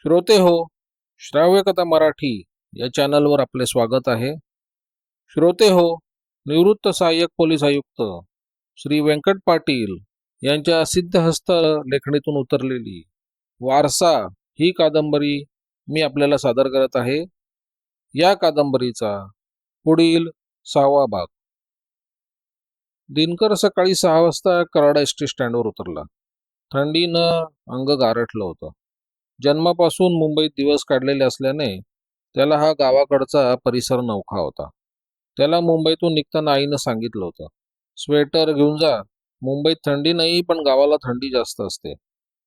श्रोते हो श्राव्य कथा मराठी या चॅनलवर आपले स्वागत आहे. श्रोते हो निवृत्त सहाय्यक पोलीस आयुक्त श्री व्यंकट पाटील यांच्या सिद्धहस्त लेखणीतून उतरलेली वारसा ही कादंबरी मी आपल्याला सादर करत आहे. या कादंबरीचा पुढील सहावा भाग. दिनकर सकाळी सहा वाजता कराड एस टी स्टँडवर उतरला. थंडीनं अंग गारठलं होतं. जन्मापासून मुंबईत दिवस काढलेले असल्याने त्याला हा गावाकडचा परिसर नवखा होता. त्याला मुंबईतून निघताना आईनं सांगितलं होतं स्वेटर घेऊन जा. मुंबईत थंडी नाही पण गावाला थंडी जास्त असते.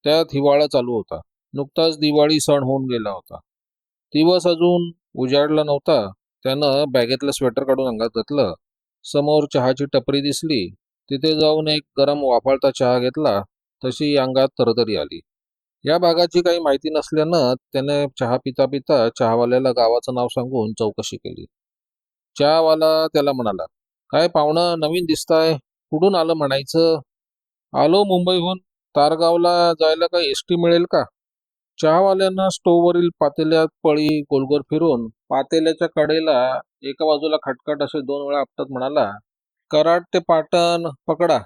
त्यात हिवाळा चालू होता. नुकताच दिवाळी सण होऊन गेला होता. दिवस अजून उजाडला नव्हता. त्यानं बॅगेतलं स्वेटर काढून अंगात घातलं. समोर चहाची टपरी दिसली. तिथे जाऊन एक गरम वाफाळता चहा घेतला. तशी अंगात तरतरी आली. या भागाची काही माहिती नसल्यानं त्याने चहा पिता पिता चहावाल्याला गावाचं नाव सांगून चौकशी केली. चहावाला त्याला म्हणाला काय पाहुणं नवीन दिसताय? कुठून आलं म्हणायचं? आलो मुंबईहून. तारगावला जायला काही एस टी मिळेल का? चहावाल्यानं स्टोववरील पातेल्यात पळी गोलगोल फिरून पातेल्याच्या कडेला एका बाजूला खटखट असे दोन वेळा आपटत म्हणाला कराड ते पाटण पकडा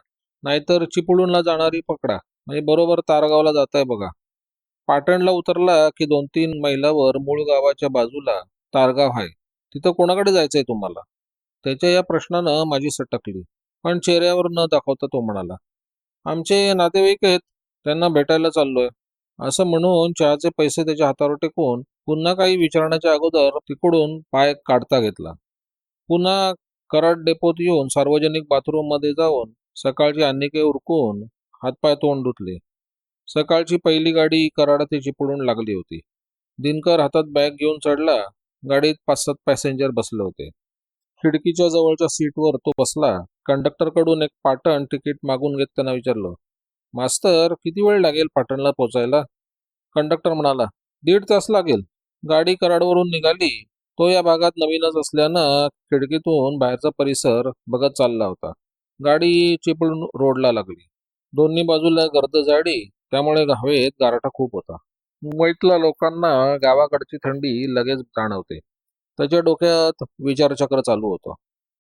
नाहीतर चिपळूणला जाणारी पकडा. म्हणजे बरोबर तारगावला जाताय बघा. पाटणला उतरला की दोन तीन मैलावर मूळ गावाच्या बाजूला तारगाव आहे. तिथं कोणाकडे जायचंय तुम्हाला? त्याच्या या प्रश्नानं माझी सटकली पण चेहऱ्यावर न दाखवता तो म्हणाला आमचे नातेवाईक आहेत त्यांना भेटायला चाललोय. असं म्हणून चहाचे पैसे त्याच्या हातावर टेकून पुन्हा काही विचारण्याच्या अगोदर तिकडून पाय काढता घेतला. पुन्हा कराड डेपोत येऊन सार्वजनिक बाथरूममध्ये जाऊन सकाळची अन्निके उरकून हातपाय तोंड धुतले. सकाळची पहिली गाडी कराड ते चिपळून लागली होती. दिनकर हातात बॅग घेऊन चढला गाडीत पाच सात पॅसेंजर बसले होते. खिडकीच्या जवळच्या सीटवर तो बसला कंडक्टरकडून एक पाटण तिकीट मागून घेत त्यांना विचारलं मास्तर किती वेळ लागेल पाटणला पोचायला? कंडक्टर म्हणाला दीड तास लागेल. गाडी कराडवरून निघाली तो या भागात नवीनच असल्यानं खिडकीतून बाहेरचा परिसर बघत चालला होता. गाडी चिपळून रोडला लागली. दोन्ही बाजूला गर्द झाडी त्यामुळे हवेत गारठा खूप होता. मुंबईतल्या लोकांना गावाकडची थंडी लगेच जाणवते. त्याच्या डोक्यात विचारचक्र चालू होतं.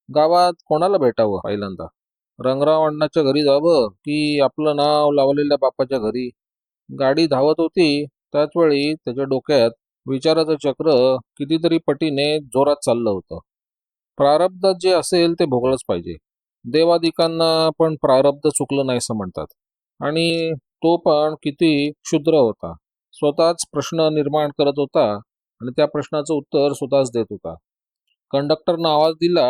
गावात कोणाला भेटावं पहिल्यांदा? रंगराव अण्णाच्या घरी जावं की आपलं नाव लावलेल्या बापाच्या घरी? गाडी धावत होती त्याच वेळी त्याच्या डोक्यात विचाराचं चक्र कितीतरी पटीने जोरात चाललं होतं. प्रारब्धात जे असेल ते भोगलंच पाहिजे. देवादिकांना पण प्रारब्ध चुकलं नाही असं म्हणतात. आणि तो पण किती क्षुद्र होता. स्वतःच प्रश्न निर्माण करत होता आणि त्या प्रश्नाचं उत्तर स्वतःच देत होता. कंडक्टरनं आवाज दिला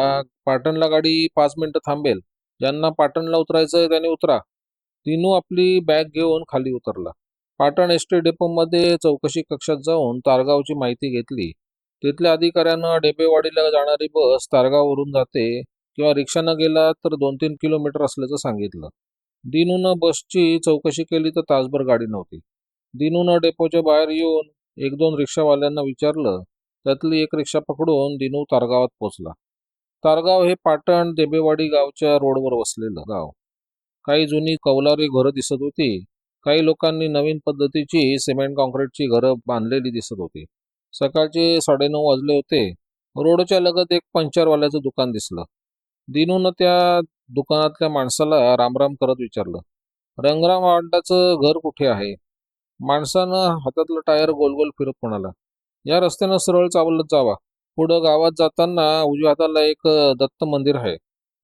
पाटणला गाडी पाच मिनिटं थांबेल. ज्यांना पाटणला उतरायचं त्यांनी उतरा. तिनू आपली बॅग घेऊन खाली उतरला. पाटण एस टी डेपोमध्ये चौकशी कक्षात जाऊन तारगावची माहिती घेतली. तिथल्या अधिकाऱ्यानं डेबेवाडीला जाणारी बस तारगाववरून जाते किंवा रिक्षानं गेला तर दोन तीन किलोमीटर असल्याचं सांगितलं. दिनूनं बसची चौकशी केली तर तासभर गाडी नव्हती. दिनूनं डेपोच्या बाहेर येऊन एक दोन रिक्षावाल्यांना विचारलं. त्यातली एक रिक्षा पकडून दिनू तारगावात पोचला. तारगाव हे पाटण देबेवाडी गावच्या रोडवर वसलेलं गाव. काही जुनी कौलारी घरं दिसत होती. काही लोकांनी नवीन पद्धतीची सिमेंट कॉन्क्रीटची घरं बांधलेली दिसत होती. सकाळचे साडेनऊ वाजले होते. रोडच्या लगत एक पंचरवाल्याचं दुकान दिसलं. दिनूनं त्या दुकानातल्या माणसाला रामराम करत विचारलं रंगराम अड्डाचं घर कुठे आहे? माणसानं हातातलं टायर गोलगोल फिरत म्हणाला या रस्त्यानं सरळ चावलत जावा. पुढं गावात जाताना उजव्या हाताला एक दत्त मंदिर आहे.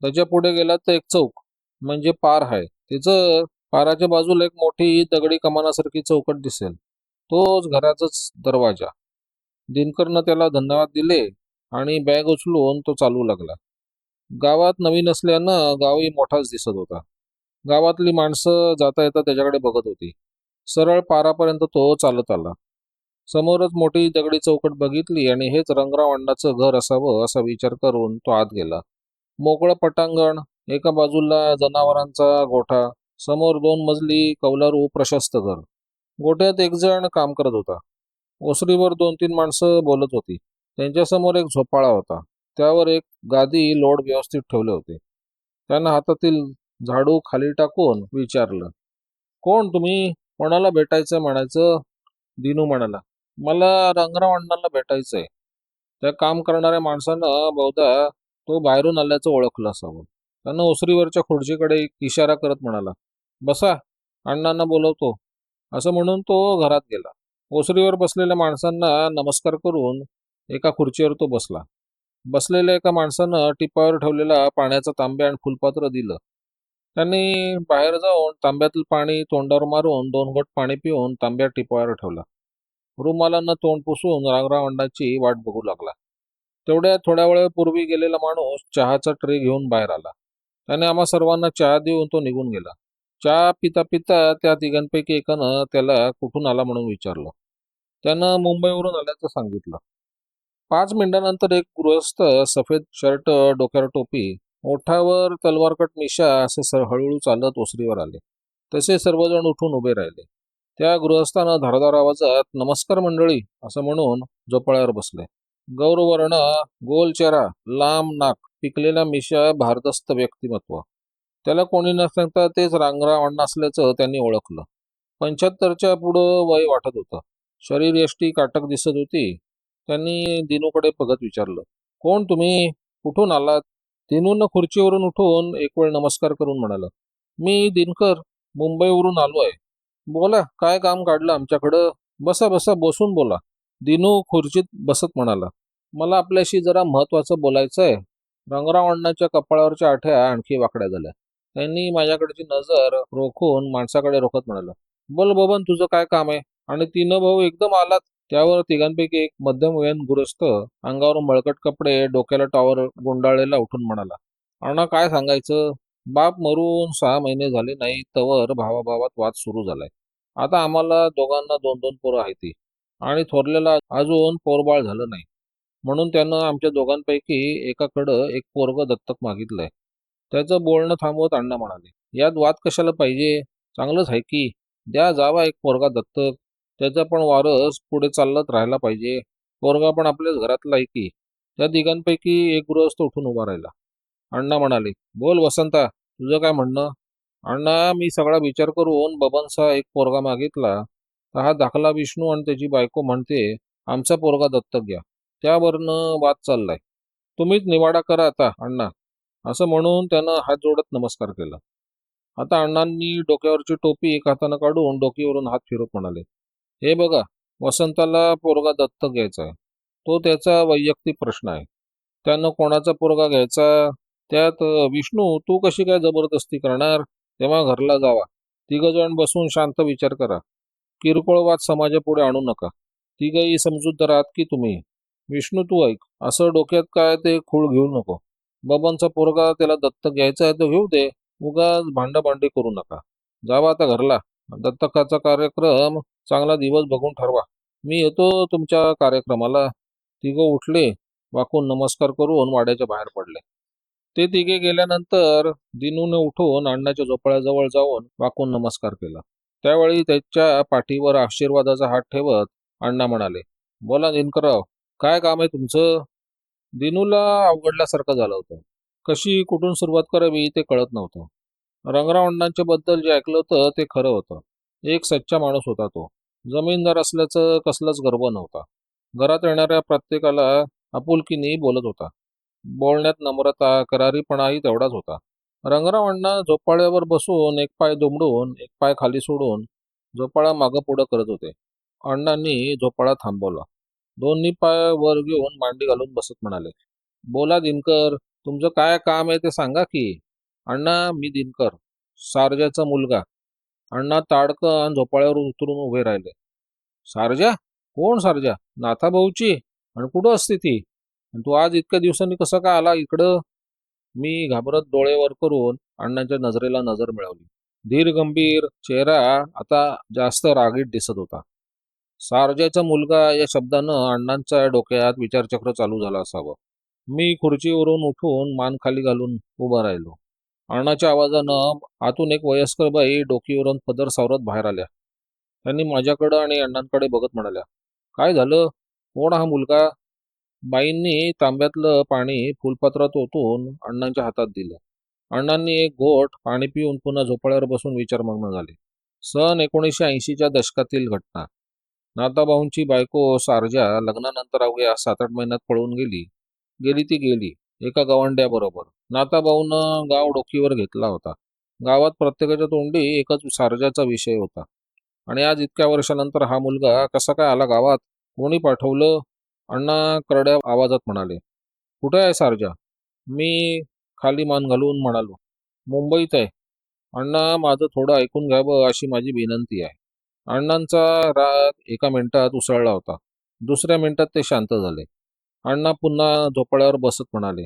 त्याच्या पुढे गेला तर एक चौक म्हणजे पार आहे. तिचं पाराच्या बाजूला एक मोठी दगडी कमानासारखी चौकट दिसेल. तोच घराचाच दरवाजा. दिनकरनं त्याला धन्यवाद दिले आणि बॅग उचलून तो चालू लागला. गावात नवीन असल्यानं गावही मोठाच दिसत होता. गावातली माणसं जाता येता त्याच्याकडे बघत होती. सरळ पारापर्यंत तो चालत आला. समोरच मोठी दगडी चौकट बघितली आणि हेच रंगराव अण्णाचं घर असावं असा विचार करून तो आत गेला. मोकळं पटांगण एका बाजूला जनावरांचा गोठा समोर दोन मजली कौलारू प्रशस्त घर. गोठ्यात एक जण काम करत होता. ओसरीवर दोन तीन माणसं बोलत होती. त्यांच्यासमोर एक झोपाळा होता. त्यावर एक गादी लोड व्यवस्थित ठेवले होते. त्यानं हातातील झाडू खाली टाकून विचारलं कोण तुम्ही? कोणाला भेटायचं म्हणायचं? दिनू म्हणाला मला रंगराव अण्णांना आहे त्या काम करणाऱ्या माणसानं बहुधा तो बाहेरून आल्याचं ओळखलं असावं. त्यानं ओसरीवरच्या खुर्चीकडे इशारा करत म्हणाला बसा अण्णांना बोलवतो. असं म्हणून तो घरात गेला. ओसरीवर बसलेल्या माणसांना नमस्कार करून एका खुर्चीवर तो बसला. बसलेल्या एका माणसानं टिपावर ठेवलेला पाण्याचा तांब्या आणि फुलपात्र दिलं. त्यांनी बाहेर जाऊन तांब्यातील पाणी तोंडावर मारून दोन घोट पाणी पिऊन तांब्या टिपावर ठेवला. रुमालांना तोंड पुसून रांगरावंडाची वाट बघू लागला. तेवढ्या थोड्या वेळापूर्वी गेलेला माणूस चहाचा ट्रे घेऊन बाहेर आला. त्याने आम्हा सर्वांना चहा देऊन तो निघून गेला. चहा पिता पिता त्या तिघांपैकी एकानं त्याला कुठून आला म्हणून विचारलं. त्यानं मुंबईवरून आल्याचं सांगितलं. पाच मिनिटानंतर एक गृहस्थ सफेद शर्ट डोक्यावर टोपी ओठावर तलवारकट मिशा असे हळूहळू चालत ओसरीवर आले. तसे सर्वजण उठून उभे राहिले. त्या गृहस्थानं धारदार आवाजात नमस्कार मंडळी असं म्हणून झोपाळ्यावर बसले. गौरवर्ण गोल चेहरा लांब नाक पिकलेला मिशा भारदस्त व्यक्तिमत्व. त्याला कोणी न सांगता तेच रांगराव असल्याचं त्यांनी ओळखलं. पंच्याहत्तरच्या पुढं वय वाटत होतं. शरीर यष्टी काटक दिसत होती. त्यांनी दिनूकडे बघत विचारलं कोण तुम्ही? कुठून आलात? दिनूनं खुर्चीवरून उठून एक वेळ नमस्कार करून म्हणाला मी दिनकर मुंबईवरून आलो आहे बोला काय काम काढलं आमच्याकडं? बसा बसा बसून बोला. दिनू खुर्चीत बसत म्हणाला मला आपल्याशी जरा महत्वाचं बोलायचं आहे रंगराव अण्णाच्या कपाळावरच्या आठ्या आणखी वाकड्या झाल्या. त्यांनी माझ्याकडची नजर रोखून माणसाकडे रोखत म्हणाला बोल बबन तुझं काय काम आहे? आणि तिनं भाऊ एकदम आलात. त्यावर तिघांपैकी एक मध्यमवयीन गुरस्त अंगावर मळकट कपडे डोक्याला टॉवर गुंडाळलेला उठून म्हणाला अण्णा काय सांगायचं? बाप मरून सहा महिने झाले नाही तवर भावाभावात वाद सुरू झालाय. आता आम्हाला दोघांना दोन दोन पोरं आहेत ती आणि थोरलेला अजून पोरबाळ झालं नाही. म्हणून त्यानं आमच्या दोघांपैकी एकाकडं एक पोरग दत्तक मागितलंय. त्याचं बोलणं थांबवत अण्णा म्हणाले यात वाद कशाला पाहिजे? चांगलंच आहे की. द्या जावा एक पोरगा दत्तक. त्याचा पण वारस पुढे चालत राहायला पाहिजे. पोरगा पण आपल्याच घरातला आहे की. त्या तिघांपैकी एक गृहस्थ उठून उभा राहिला. अण्णा म्हणाले बोल वसंता तुझं काय म्हणणं? अण्णा मी सगळा विचार करून बबनसा एक पोरगा मागितला. तर हा दाखला विष्णू आणि त्याची बायको म्हणते आमचा पोरगा दत्तक घ्या त्यावरनं वाद चाललाय. तुम्हीच निवाडा करा आता अण्णा. असं म्हणून त्यानं हात जोडत नमस्कार केला. आता अण्णांनी डोक्यावरची टोपी एक हातानं काढून डोकीवरून हात फिरत म्हणाले हे बघा वसंताला पोरगा दत्तक घ्यायचा आहे. तो त्याचा वैयक्तिक प्रश्न आहे. त्यानं कोणाचा पोरगा घ्यायचा? त्यात विष्णू तू कशी काय जबरदस्ती करणार? तेव्हा घरला जावा. तिघजण बसून शांत विचार करा. किरकोळ वाद समाजापुढे आणू नका. तिघही समजूतदार आहात की तुम्ही. विष्णू तू ऐक. असं डोक्यात काय ते खूळ घेऊ नको. बबनचा पोरगा त्याला दत्तक घ्यायचा आहे तो घेऊ दे. उगाच भांडाभांडी करू नका. जावा आता घरला. दत्तकाचा कार्यक्रम चांगला दिवस बघून ठरवा. मी येतो तुमच्या कार्यक्रमाला. तिघं उठले वाकून नमस्कार करून वाड्याच्या बाहेर पडले. ते तिघे गेल्यानंतर दिनूने उठून अण्णाच्या झोपाळ्याजवळ जाऊन वाकून नमस्कार केला. त्यावेळी त्याच्या पाठीवर आशीर्वादाचा हात ठेवत अण्णा म्हणाले बोला दिनकरराव काय काम आहे तुमचं? दिनूला अवघडल्यासारखं झालं होतं. कशी कुठून सुरुवात करावी ते कळत नव्हतं. रंगराव अण्णांच्या बद्दल जे ऐकलं होतं ते खरं होतं. एक सच्चा माणूस होता तो. जमीनदार असल्याचं कसलाच गर्व नव्हता. घरात येणाऱ्या प्रत्येकाला आपुलकीने बोलत होता. बोलण्यात नम्रता करारीपणाही तेवढाच होता. रंगराव अण्णा झोपाळ्यावर बसून एक पाय दुमडून एक पाय खाली सोडून झोपाळा मागं पुढं करत होते. अण्णांनी झोपाळा थांबवला. दोन्ही पाय वर घेऊन मांडी घालून बसत म्हणाले बोला दिनकर तुमचं काय काम आहे ते सांगा की. अण्णा मी दिनकर सारजाचा मुलगा. अण्णा ताडकन झोपाळ्यावर उतरून उभे राहिले. सारजा कोण सारजा? नाथाभाऊची आणि कुठं असते ती? आणि तू आज इतक्या दिवसांनी कसं काय आला इकडं? मी घाबरत डोळेवर करून अण्णांच्या नजरेला नजर मिळवली. धीर गंभीर चेहरा आता जास्त रागीट दिसत होता. सारजाचा मुलगा या शब्दानं अण्णांच्या डोक्यात विचारचक्र चालू झाला असावं. मी खुर्चीवरून उठून मान खाली घालून उभा राहिलो. अण्णाच्या आवाजानं आतून एक वयस्कर बाई डोकीवरून पदर सावरत बाहेर आल्या. त्यांनी माझ्याकडं आणि अण्णांकडे बघत म्हणाल्या काय झालं? कोण हा मुलगा? बाईंनी तांब्यातलं पाणी फुलपत्रात ओतून अण्णांच्या हातात दिलं. अण्णांनी एक घोट पाणी पिऊन पुन्हा झोपाळ्यावर बसून विचारमग्न झाले. सन एकोणीसशे ऐंशीच्या दशकातील घटना. नाताभाऊंची बायको सारजा लग्नानंतर अवघ्या सात आठ महिन्यात पळून गेली. गेली ती गेली एका गवंड्याबरोबर. नाताभाऊनं गाव डोकीवर घेतला होता. गावात प्रत्येकाच्या तोंडी एकच सारजाचा विषय होता. आणि आज इतक्या वर्षानंतर हा मुलगा कसा काय आला गावात? कोणी पाठवलं? अण्णा करड्या आवाजात म्हणाले कुठे आहे सारजा? मी खाली मान घालून म्हणालो मुंबईत आहे. अण्णा माझं थोडं ऐकून घ्यावं अशी माझी विनंती आहे. अण्णांचा राग एका मिनिटात उसळला होता. दुसऱ्या मिनिटात ते शांत झाले. अण्णा पुन्हा झोपाळ्यावर बसत म्हणाले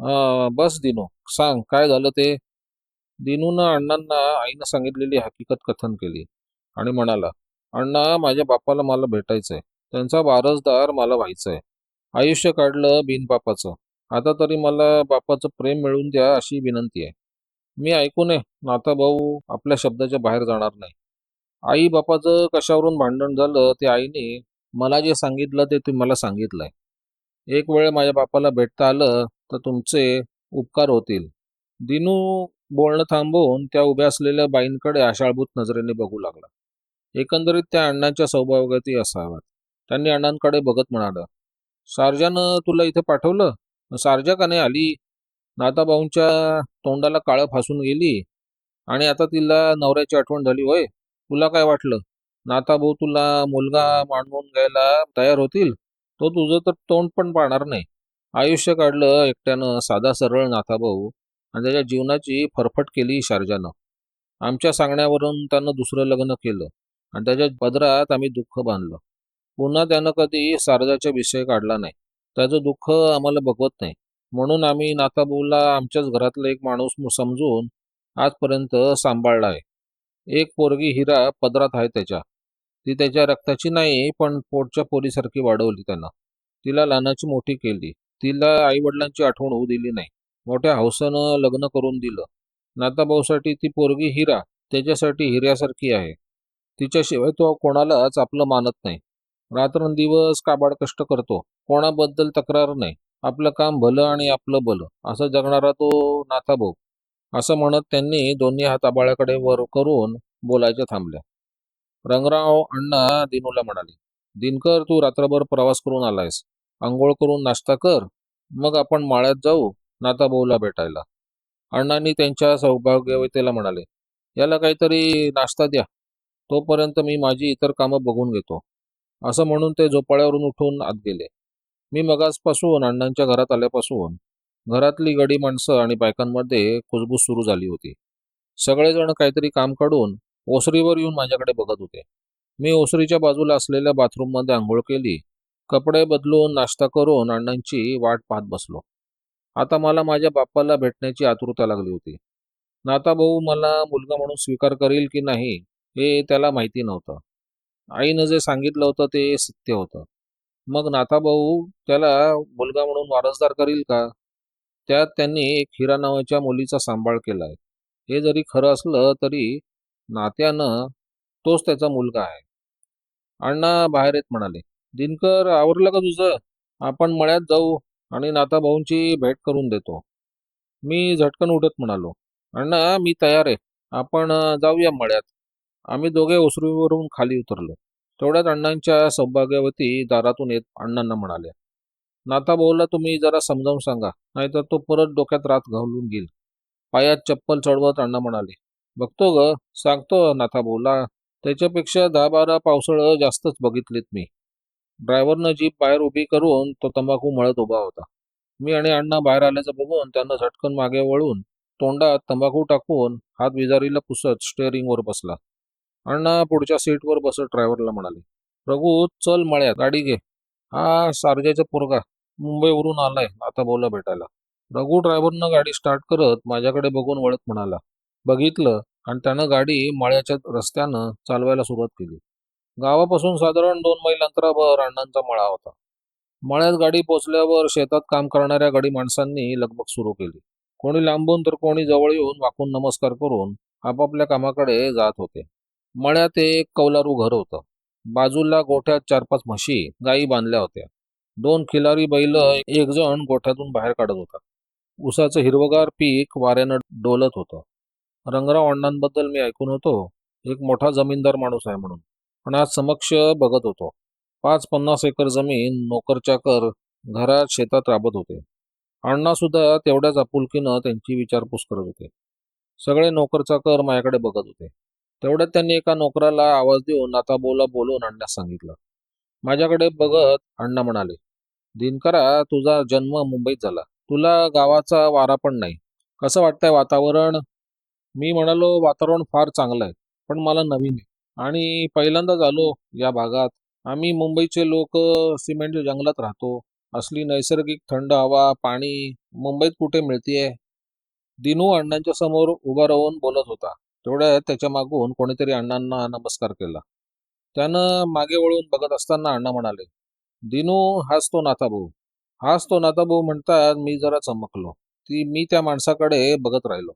बस दिनू सांग काय झालं ते? दिनूनं अण्णांना आईनं सांगितलेली हकीकत कथन केली आणि म्हणाला अण्णा माझ्या बापाला मला भेटायचंय. त्यांचा वारसदार मला व्हायचंय. आयुष्य काढलं बिनबापाचं आता तरी मला बापाचं प्रेम मिळवून द्या अशी विनंती आहे. मी ऐकू नये नाता भाऊ आपल्या शब्दाच्या बाहेर जाणार नाही. आई बापाचं कशावरून भांडण झालं ते आईने मला जे सांगितलं ते तुम्ही मला सांगितलंय. एक वेळ माझ्या बापाला भेटता आलं तर तुमचे उपकार होतील. दिनू बोलणं थांबवून त्या उभ्या असलेल्या बाईंकडे आशाळभूत नजरेने बघू लागला. एकंदरीत त्या अण्णांच्या सौभाग्यवती असाव्यात त्यांनी अण्णांकडे बघत म्हणाला सारजानं तुला इथे पाठवलं? सारजा का नाही आली? नाताभाऊंच्या तोंडाला काळं फासून गेली आणि आता तिला नवऱ्याची आठवण झाली होय? तुला काय वाटलं? नाताभाऊ तुला मुलगा मांडवून घ्यायला तयार होतील? तो तुझं तर तोंड पण पाहणार नाही. आयुष्य काढलं एकट्यानं साधा सरळ नाथाभाऊ आणि त्याच्या जीवनाची फरफट केली शारजानं. आमच्या सांगण्यावरून त्यानं दुसरं लग्न केलं आणि त्याच्या पदरात आम्ही दुःख बांधलं. पुन्हा त्यानं कधी शारदाचा विषय काढला नाही. त्याचं दुःख आम्हाला बघवत नाही. म्हणून आम्ही नाथाभाऊला आमच्याच घरातला एक माणूस समजून आजपर्यंत सांभाळला आहे. एक पोरगी हिरा पदरात आहे त्याच्या. ती त्याच्या रक्ताची नाही पण पोटच्या पोरीसारखी वाढवली त्यानं. तिला लहानाची मोठी केली. तिला आईवडिलांची आठवण होऊ दिली नाही. मोठ्या हौसानं लग्न करून दिलं. नाताभाऊसाठी ती पोरगी हिरा त्याच्यासाठी हिऱ्यासारखी आहे. तिच्याशिवाय तो कोणालाच आपलं मानत नाही. रात्रंदिवस काबाड कष्ट करतो. कोणाबद्दल तक्रार नाही. आपलं काम भलं आणि आपलं भलं असं जगणारा तो नाथाभाऊ असं म्हणत त्यांनी दोन्ही हात आबाळ्याकडे वर करून बोलायच्या थांबल्या. रंगराव अण्णा दिनूला म्हणाले दिनकर तू रात्रभर प्रवास करून आलायस. आंघोळ करून नाश्ता कर मग आपण माळ्यात जाऊ नाथाभाऊला भेटायला. अण्णांनी त्यांच्या सौभाग्यवतेला म्हणाले याला काहीतरी नाश्ता द्या तोपर्यंत मी माझी इतर कामं बघून घेतो. असं म्हणून ते झोपाळ्यावरून उठून आत गेले. मी मगासपासून अण्णांच्या घरात आल्यापासून घरातली गडी माणसं आणि बायकांमध्ये कुजबूज सुरू झाली होती. सगळेजण काहीतरी काम काढून ओसरीवर येऊन माझ्याकडे बघत होते. मी ओसरीच्या बाजूला असलेल्या बाथरूममध्ये आंघोळ केली कपडे बदलून नाश्ता करून अण्णांची वाट पाहत बसलो. आता मला माझ्या बाप्पाला भेटण्याची आतुरता लागली होती. नाताभाऊ मला मुलगा म्हणून स्वीकार करेल की नाही हे त्याला माहिती नव्हतं. आईनं जे सांगितलं होतं ते सत्य होतं. मग नाताभाऊ त्याला मुलगा म्हणून वारसदार करील का? त्यात त्यांनी एक हिरा नावाच्या मुलीचा सांभाळ केलाय. हे जरी खरं असलं तरी नात्यानं तोच त्याचा मुलगा आहे. अण्णा बाहेर येत म्हणाले. दिनकर आवरलं का तुझं? आपण मळ्यात जाऊ आणि नाताभाऊंची भेट करून देतो. मी झटकन उठत म्हणालो अण्णा मी तयार आहे. आपण जाऊया मळ्यात. आम्ही दोघे ओसरीवरून खाली उतरलो. तेवढ्यात अण्णांच्या सौभाग्यवती दारातून येत अण्णांना म्हणाले नाताभाऊला तुम्ही जरा समजावून सांगा नाहीतर तो परत डोक्यात रात घालून घेईल. पायात चप्पल चढवत अण्णा म्हणाले बघतो ग सांगतो नाथाभाऊला त्याच्यापेक्षा दहा बारा पावसाळं जास्तच बघितलीत मी. ड्रायव्हरनं जीप बाहेर उभी करून तो तंबाखू मळत उभा होता. मी आणि अण्णा बाहेर आल्याचं बघून त्यांना झटकन मागे वळून तोंडात तंबाखू टाकून हात विजारीला पुसत स्टेअरिंगवर बसला. अण्णा पुढच्या सीटवर बसत ड्रायव्हरला म्हणाले रघु चल मळ्यात गाडी घे. हा सारजेचा पोरगा मुंबईवरून आलाय आता बोला भेटायला. रघु ड्रायव्हरनं गाडी स्टार्ट करत माझ्याकडे बघून वळत म्हणाला बघितलं आणि त्यानं गाडी मळ्याच्या रस्त्यानं चालवायला सुरुवात केली. गावापासून साधारण दोन मैल अंतरावर अण्णांचा मळा होता. मळ्यात गाडी पोचल्यावर शेतात काम करणाऱ्या गाडी माणसांनी लगबग सुरू केली. कोणी लांबून तर कोणी जवळ येऊन वाकून नमस्कार करून आपापल्या कामाकडे जात होते. मळ्यात एक कौलारू घर होतं. बाजूला गोठ्यात चार पाच म्हशी गायी बांधल्या होत्या. दोन खिलारी बैल एक जण गोठ्यातून बाहेर काढत होता. उसाचं हिरवगार पीक वाऱ्यानं डोलत होतं. रंगराव अण्णांबद्दल मी ऐकून होतो एक मोठा जमीनदार माणूस आहे म्हणून. पण आज समक्ष बघत होतो. पाच पन्नास एकर जमीन नोकरचाकर घरात शेतात राबत होते. अण्णा सुद्धा तेवढ्याच आपुलकीनं त्यांची विचारपूस करत होते. सगळे नोकरचाकर माझ्याकडे बघत होते. तेवढ्यात त्यांनी एका नोकराला आवाज देऊन आता बोला बोलून अण्णास सांगितलं. माझ्याकडे बघत अण्णा म्हणाले दिनकरा तुझा जन्म मुंबईत झाला. तुला गावाचा वारा पण नाही. कसं वाटतंय वातावरण? मी म्हणालो वातावरण फार चांगलं आहे पण मला नवीन आहे. आणि पहिल्यांदाच आलो या भागात. आम्ही मुंबईचे लोक सिमेंटच्या जंगलात राहतो. असली नैसर्गिक थंड हवा पाणी मुंबईत कुठे मिळतीये? दिनू अण्णांच्या समोर उभा राहून बोलत होता. तेवढ्या त्याच्या मागून कोणीतरी अण्णांना नमस्कार केला. त्यानं मागे वळून बघत असताना अण्णा म्हणाले दिनू हाच तो नाथाभाऊ. हाच तो नाथाभाऊ म्हणतात मी जरा चमकलो. ती मी त्या माणसाकडे बघत राहिलो.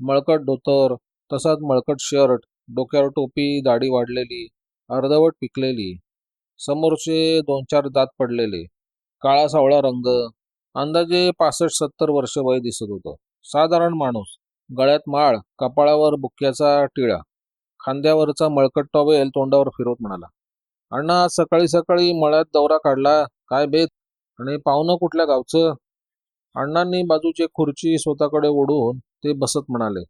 मळकट धोतर तसाच मळकट शर्ट डोक्यावर टोपी दाढी वाढलेली अर्धवट पिकलेली समोरचे दोन चार दात पडलेले काळा सावळा रंग अंदाजे पासष्ट सत्तर वर्ष वय दिसत होतं. साधारण माणूस गळ्यात माळ कपाळावर बुक्क्याचा टिळा खांद्यावरचा मळकट टॉवेल तोंडावर फिरवत म्हणाला अण्णा सकाळी सकाळी मळ्यात दौरा काढला काय बेत? आणि पाहुणं कुठल्या गावचं? अण्णांनी बाजूची खुर्ची स्वतःकडे ओढून ते बसत म्हणाले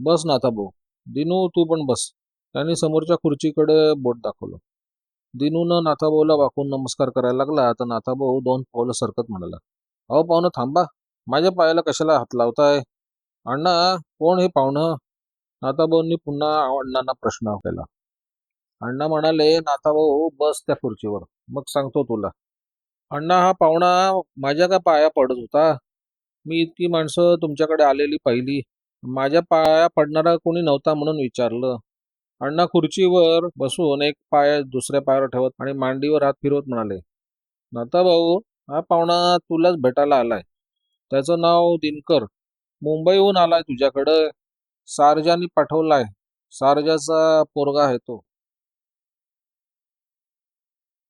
बस ना भाऊ दिनू तू पण बस. त्यांनी समोरच्या खुर्चीकडे बोट दाखवलं. दिनूनं नाथाभाऊला वाकून नमस्कार करायला लागला तर नाथाभाऊ दोन पावलं सरकत म्हणाला अहो पाहुणं थांबा. माझ्या पायाला कशाला हात लावताय? अण्णा कोण हे पाहुणं? नाथाभाऊंनी पुन्हा अण्णांना प्रश्न केला. अण्णा म्हणाले नाथाभाऊ बस त्या खुर्चीवर. मग सांगतो तुला. अण्णा हा पाहुणा माझ्या का पाया पडत होता? मी इतकी माणसं तुमच्याकडे आलेली पाहिली. माझ्या पाया पडणारा कोणी नव्हता म्हणून विचारलं. अण्णा खुर्चीवर बसून एक पाय दुसऱ्या पायावर ठेवत आणि मांडीवर हात फिरवत म्हणाले नाथाभाऊ हा पाहुणा तुलाच भेटायला आलाय. त्याचं नाव दिनकर. मुंबईहून आलाय तुझ्याकडं. सारजानी पाठवलाय. सारजाचा पोरगा आहे तो.